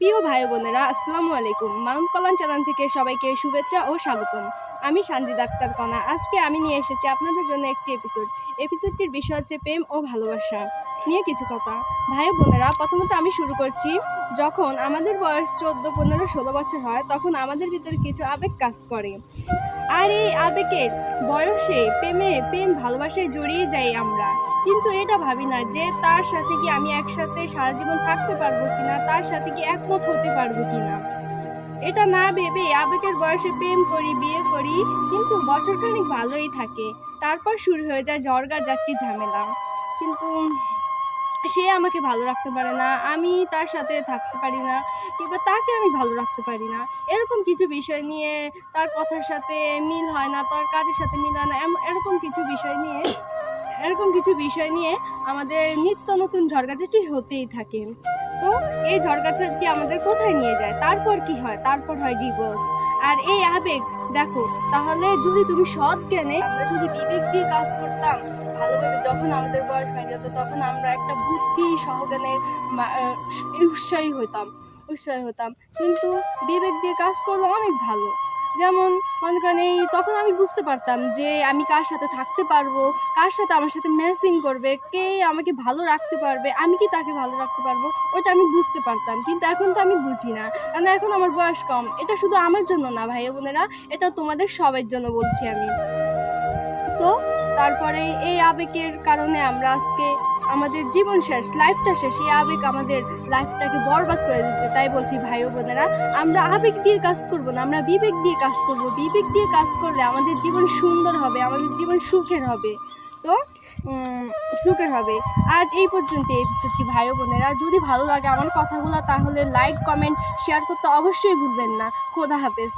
প্রিয় ভাই বোনেরা আসসালামু আলাইকুম। মাউন্ট কল্যাণ চ্যানেল থেকে সবাইকে শুভেচ্ছা ও স্বাগতম। আমি শান্তি ডাক্তার কণা। আজকে আমি নিয়ে এসেছি আপনাদের জন্য একটি এপিসোড এপিসোডটির বিষয় হচ্ছে প্রেম ও ভালোবাসা। নিয়ে কিছু কথা। ভাই বোনেরা, প্রথমত আমি শুরু করছি। যখন আমাদের বয়স চোদ্দ, পনেরো, ষোলো বছর হয়, তখন আমাদের ভিতরে কিছু আবেগ কাজ করে। আর এই আবেগের বয়সে প্রেমে, প্রেম ভালোবাসায় জড়িয়ে যাই আমরা। কিন্তু এটা ভাবি না যে তার সাথে কি আমি একসাথে সারা জীবন থাকতে পারব কিনা, তার সাথে কি একমত হতে পারব কিনা। এটা না ভেবে আবেগের বয়সে প্রেম করি, বিয়ে করি, কিন্তু বছরখানিক ভালোই থাকে। তারপর শুরু হয়ে যায় জর্গা যাত্রী ঝামেলা। কিন্তু সে আমাকে ভালো রাখতে পারে না, আমি তার সাথে থাকতে পারি না, কিংবা তাকে আমি ভালো রাখতে পারি না। এরকম কিছু বিষয় নিয়ে তার কথার সাথে মিল হয় না, তার কাজের সাথে মিল হয় না এরকম কিছু বিষয় নিয়ে, এরকম কিছু বিষয় নিয়ে আমাদের নিত্য নতুন ঝড়গাঝাটি হতেই থাকে। তো এই ঝড়গাঝাটি আমাদের কোথায় নিয়ে যায়? তারপর কি হয়? তারপর হয় ডিভোর্স আর এই আবেগ, দেখো, তাহলে যদি তুমি সৎ জ্ঞানে যদি বিবেক দিয়ে কাজ করতাম ভালোভাবে যখন আমাদের বয়স হয়ে যেত তখন আমরা একটা বুদ্ধি মা- উৎসাহী হতাম উৎসাহী হতাম কিন্তু বিবেক দিয়ে কাজ করলে অনেক ভালো। যেমন মনে করেন, এই তখন আমি বুঝতে পারতাম যে আমি কার সাথে থাকতে পারব, কার সাথে আমার সাথে ম্যাচিং করবে, কে আমাকে ভালো রাখতে পারবে, আমি কি তাকে ভালো রাখতে পারব ওটা আমি বুঝতে পারতাম। কিন্তু এখন তো আমি বুঝি না। কারণ এখন আমার বয়স কম। এটা শুধু আমার জন্য না ভাই বোনেরা এটা তোমাদের সবার জন্য বলছি আমি। তারপরে এই আবেগের কারণে আমরা আজকে আমাদের জীবন শেষ লাইফটা শেষ, এই আবেগ আমাদের লাইফটাকে বরবাদ করে দিচ্ছে। তাই বলছি ভাই বোনেরা, আমরা আবেগ দিয়ে কাজ করব না, আমরা বিবেক দিয়ে কাজ করব। বিবেক দিয়ে কাজ করলে আমাদের জীবন সুন্দর হবে, আমাদের জীবন সুখের হবে। তো সুখের হবে। আজ এই পর্যন্ত এপিসোডটি ভাই বোনেরা। যদি ভালো লাগে আমার কথাগুলো, তাহলে লাইক কমেন্ট শেয়ার করতে অবশ্যই ভুলবেন না। খোদা হাফেজ।